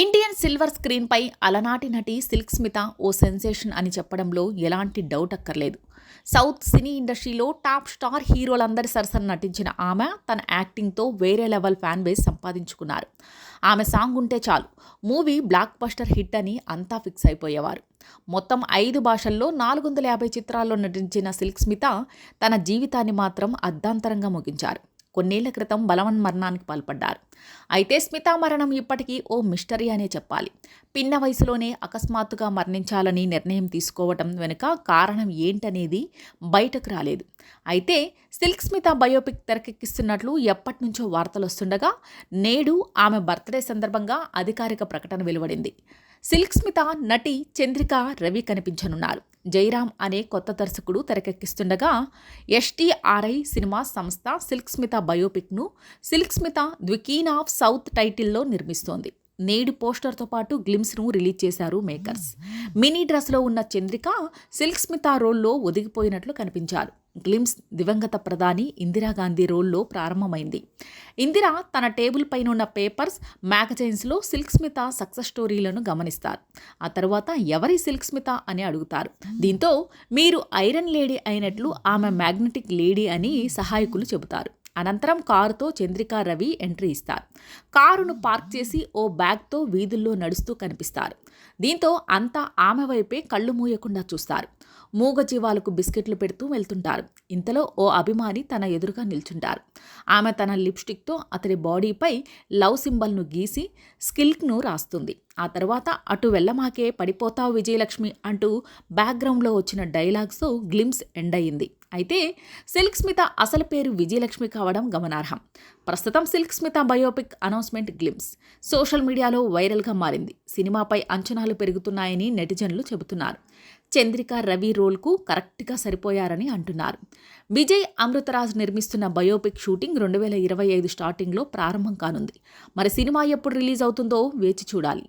Indian silver స్క్రీన్పై అలనాటి నటి సిల్క్ స్మిత ఓ సెన్సేషన్ అని చెప్పడంలో ఎలాంటి డౌట్ అక్కర్లేదు. సౌత్ సినీ ఇండస్ట్రీలో టాప్ స్టార్ హీరోలందరి సరసన నటించిన ఆమె తన యాక్టింగ్తో వేరే లెవెల్ ఫ్యాన్ బేస్ సంపాదించుకున్నారు. ఆమె సాంగ్ ఉంటే చాలు మూవీ బ్లాక్ బస్టర్ హిట్ అని అంతా ఫిక్స్ అయిపోయేవారు. మొత్తం ఐదు భాషల్లో నాలుగు వందల యాభై చిత్రాల్లో నటించిన సిల్క్ స్మిత తన జీవితాన్ని మాత్రం అర్ధాంతరంగా ముగించారు. కొన్నేళ్ళ క్రితం బలవన్ మరణానికి పాల్పడ్డారు. అయితే స్మిత మరణం ఇప్పటికీ ఓ మిస్టరీ అనే చెప్పాలి. పిన్న వయసులోనే అకస్మాత్తుగా మరణించాలని నిర్ణయం తీసుకోవటం వెనుక కారణం ఏంటనేది బయటకు రాలేదు. అయితే సిల్క్ స్మిత బయోపిక్ తెరకెక్కిస్తున్నట్లు ఎప్పటి నుంచో వార్తలు వస్తుండగా నేడు ఆమె బర్త్డే సందర్భంగా అధికారిక ప్రకటన వెలువడింది. సిల్క్ స్మిత నటి చంద్రిక రవి కనిపించనున్నారు. జైరామ్ అనే కొత్త దర్శకుడు తెరకెక్కిస్తుండగా ఎస్టీఆర్ఐ సినిమా సంస్థ Silk Smitha బయోపిక్ను Silk Smitha the queen of south టైటిల్లో నిర్మిస్తోంది. నేడు పోస్టర్తో పాటు గ్లిమ్స్ను రిలీజ్ చేశారు మేకర్స్. మినీ డ్రెస్లో ఉన్న చంద్రిక సిల్క్ స్మితా రోల్లో ఒదిగిపోయినట్లు కనిపించారు. గ్లిమ్స్ దివంగత ప్రధాని ఇందిరాగాంధీ రోల్లో ప్రారంభమైంది. ఇందిర తన టేబుల్ పైన ఉన్న పేపర్స్ మ్యాగజైన్స్లో సిల్క్ స్మిత సక్సెస్ స్టోరీలను గమనిస్తారు. ఆ తర్వాత ఎవరి సిల్క్ స్మిత అని అడుగుతారు. దీంతో మీరు ఐరన్ లేడీ అయినట్లు ఆమె మ్యాగ్నెటిక్ లేడీ అని సహాయకులు చెబుతారు. అనంతరం కారుతో చంద్రికా రవి ఎంట్రీ ఇస్తారు. కారును పార్క్ చేసి ఓ బ్యాగ్తో వీధుల్లో నడుస్తూ కనిపిస్తారు. దీంతో అంతా ఆమె వైపే కళ్ళు మూయకుండా చూస్తారు. మూగ జీవాలకు బిస్కెట్లు పెడుతూ వెళ్తుంటారు. ఇంతలో ఓ అభిమాని తన ఎదురుగా నిల్చుంటారు. ఆమె తన లిప్స్టిక్తో అతడి బాడీపై లవ్ సింబల్ను గీసి స్కిల్క్ను రాస్తుంది. ఆ తర్వాత అటు వెళ్ళమాకే పడిపోతావు విజయలక్ష్మి అంటూ బ్యాక్గ్రౌండ్లో వచ్చిన డైలాగ్స్ గ్లిమ్స్ ఎండ్ అయింది అయితే సిల్క్ స్మిత అసలు పేరు విజయలక్ష్మి కావడం గమనార్హం. ప్రస్తుతం Silk Smitha biopic announcement glimpse. Social media వైరల్గా మారింది. సినిమాపై అంచనాలు పెరుగుతున్నాయని నెటిజన్లు చెబుతున్నారు. చంద్రిక రవి రోల్కు కరెక్ట్గా సరిపోయారని అంటున్నారు. విజయ్ అమృతరాజ్ నిర్మిస్తున్న బయోపిక్ షూటింగ్ రెండు వేల ఇరవై ఐదు స్టార్టింగ్లో ప్రారంభం కానుంది. మరి సినిమా ఎప్పుడు రిలీజ్ అవుతుందో వేచి చూడాలి.